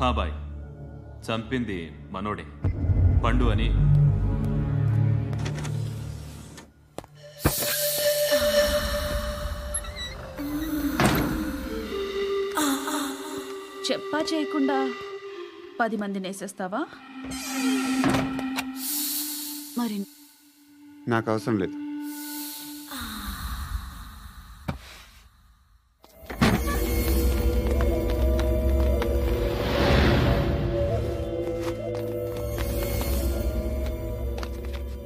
హా బాయ్. చంపింది మనోడే. పండు అని. చెప్పా చేయకుండా పది మందిని వేసేస్తావా మరి నాకు అవసరం లేదు.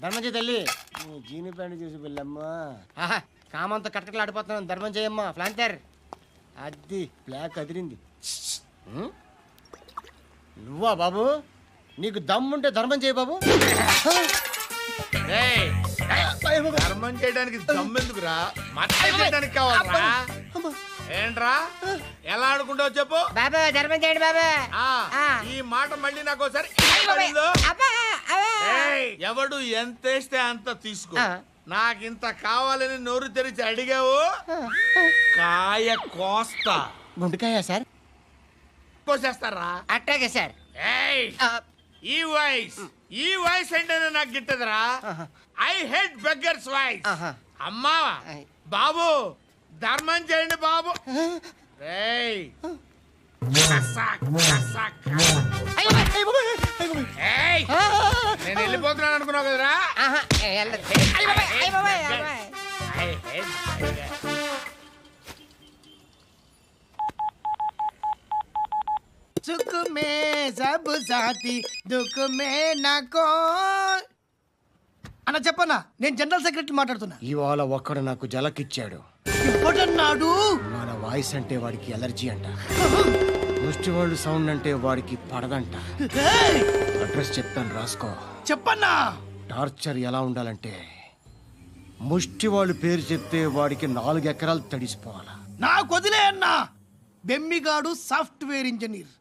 ధర్మం తల్లి. జీని ప్యాంట్ చూసి వెళ్ళమ్మా. ఆహా కామంతో కటకట్లు ఆడిపోతున్నాను ధర్మం చేయమ్మా ఫ్లాంతర్ అది బ్లాక్ అదిరింది? నువ్వా బాబు? నీకు దమ్ముంటే ధర్మం చేయ బాబు. ఏయ్, ధర్మం చేయడానికి కావాలరా? ఏంట్రా? ఎలా ఆడుకుంటావు చెప్పు. బాబా ధర్మం చేయండి బాబా. ఆ, ఈ మాట మళ్ళీ నాకు ఒకసారి ఎవడు ఎంత వేస్తే అంత తీసుకో. నాకింత కావాలని నోరు తెరిచి అడిగావు? కాయ కోస్తా. గుండెకాయ సార్? కోసేస్తారా? అట్టాగే సార్. ఏయ్! ఈ వాయిస్ ఈ వాయిస్ అంటేనే నాకు గిట్టదురా. I hate beggars voice. అమ్మా. బాబు ధర్మం చేయండి బాబు. ఏయ్ నేను వెళ్ళిపోతున్నాను అనుకున్నావు కదరా? సబ్ సాతి దుఃఖ మే నాకో. అన్న చెప్పన్నా నేను జనరల్ సెక్రటరీ మాట్లాడుతున్నా. ఇవాళ ఒక్కడు నాకు జలకిచ్చాడు. ఇప్పుడన్నాడు మన వాయిస్ అంటే వాడికి ఎలర్జీ అంట. ముష్టి వాళ్ళు సౌండ్ అంటే వాడికి పడదంట. ఏయ్! అడ్రస్ చెప్తాను రాసుకో. చెప్పన్నా! టార్చర్ ఎలా ఉండాలంటే ముష్టి వాళ్ళు పేరు చెప్తే వాడికి నాలుగు ఎకరాలు తడిసిపోవాలా. నాకు వదిలే అన్నా! బెమ్మిగాడు సాఫ్ట్వేర్ ఇంజనీర్.